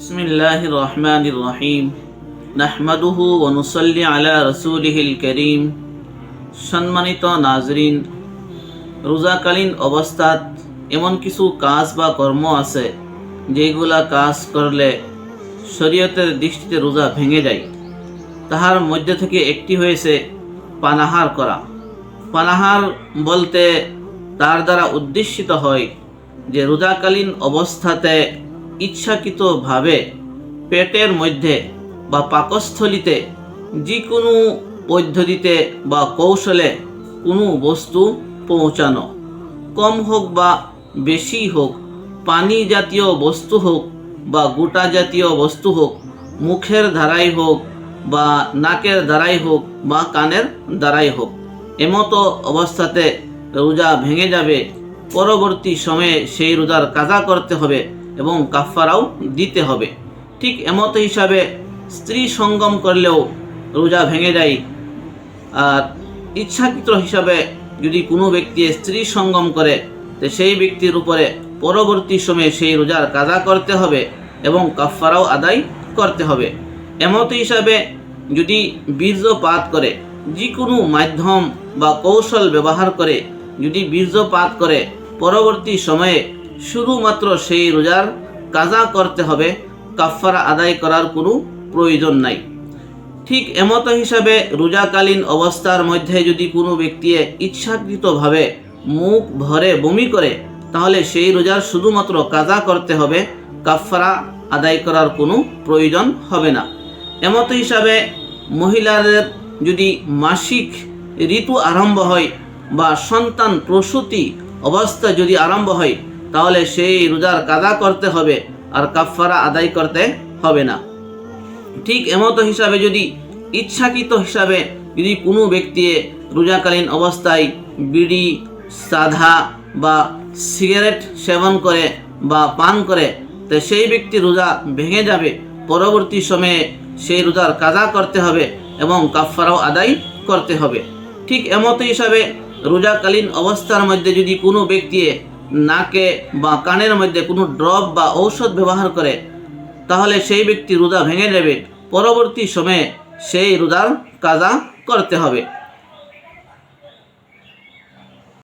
بسم الله الرحمن الرحيم نحمده ونصلي على رسوله الكريم সম্মানিত নাজরিন রোজাকালীন অবস্থাত এমন কিছু কাজ বা কর্ম আছে যেগুলা কাজ করলে শরীয়তের দৃষ্টিতে রোজা ভেঙে যায় তাহার মধ্যে থেকে একটি হয়েছে পানাহার করা পানাহার বলতে তার দ্বারা উদ্দেশিত হয় যে রোজাকালীন অবস্থাতে ইচ্ছাকৃতভাবে পেটের মধ্যে বা পাকস্থলিতে যে কোনো পদ্ধতিতে বা কৌশলে কোনো বস্তু পৌঁছানো। কম হোক বা বেশি হোক, পানি জাতীয় বস্তু হোক বা গোটা জাতীয় বস্তু হোক, মুখের দ্বারাই হোক বা নাকের দ্বারাই হোক বা কানের দ্বারাই হোক, এমতো অবস্থাতে রোজা ভেঙে যাবে। পরবর্তী সময়ে সেই রোজার কাজা করতে হবে। এবং কাফারাও দিতে হবে। ঠিক এমতো হিসাবে স্ত্রী সঙ্গম করলেও রোজা ভেঙে যায়। আর ইচ্ছাকৃত হিসাবে যদি কোনো ব্যক্তি স্ত্রী সঙ্গম করে, তো সেই ব্যক্তির উপরে পরবর্তী সময়ে সেই রোজার কাজা করতে হবে এবং কাফারাও আদায় করতে হবে। এমত হিসাবে যদি বীর্যপাত করে যে কোনো মাধ্যম বা কৌশল ব্যবহার করে যদি বীর্যপাত করে, পরবর্তী সময়ে শুধুমাত্র সেই রোজার কাজা করতে হবে কাফারা আদায় করার কোনো প্রয়োজন নাই। ঠিক এমত হিসাবে রোজাকালীন অবস্থার মধ্যে যদি কোনো ব্যক্তি ইচ্ছাকৃতভাবে মুখ ভরে বমি করে, তাহলে সেই রোজার শুধুমাত্র কাজা করতে হবে কাফারা আদায় করার কোনো প্রয়োজন হবে না। এমত হিসাবে মহিলাদের যদি মাসিক ঋতু আরম্ভ হয় বা সন্তান প্রসূতি অবস্থা যদি আরম্ভ হয় তাহলে সেই রোজার কাজা করতে হবে আর কাফারা আদায় করতে হবে না। ঠিক এমত হিসাবে যদি ইচ্ছাকৃত হিসাবে যদি কোনো ব্যক্তি রোজাকালীন অবস্থায় বিড়ি, সাধা বা সিগারেট সেবন করে বা পান করে, তো সেই ব্যক্তি রোজা ভেঙে যাবে, পরবর্তী সময়ে সেই রোজার কাজা করতে হবে এবং কাফারাও আদায় করতে হবে। ঠিক এমত হিসাবে রোজাকালীন অবস্থার মধ্যে যদি কোনো ব্যক্তি নাকে বা কানের মধ্যে কোনো ড্রপ বা ঔষধ ব্যবহার করে, তাহলে সেই ব্যক্তি রোজা ভেঙে যাবে পরবর্তী সময়ে সেই রোজার কাজা করতে হবে।